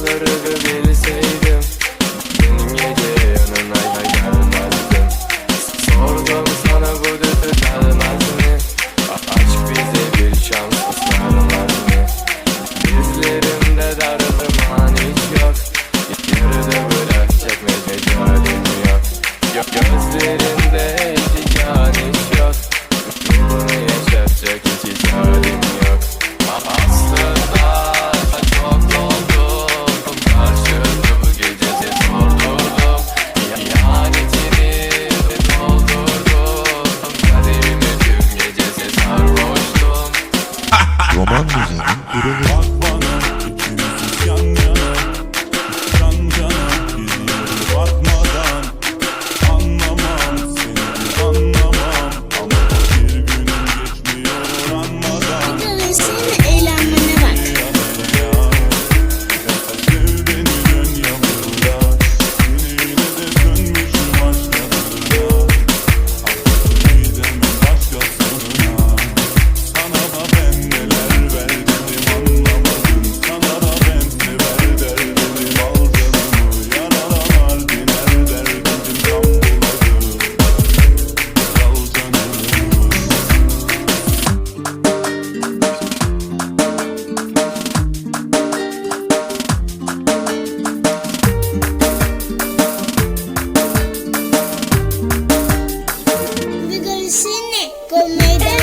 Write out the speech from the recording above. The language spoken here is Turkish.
Let it Roman yazarın ürünü. woman made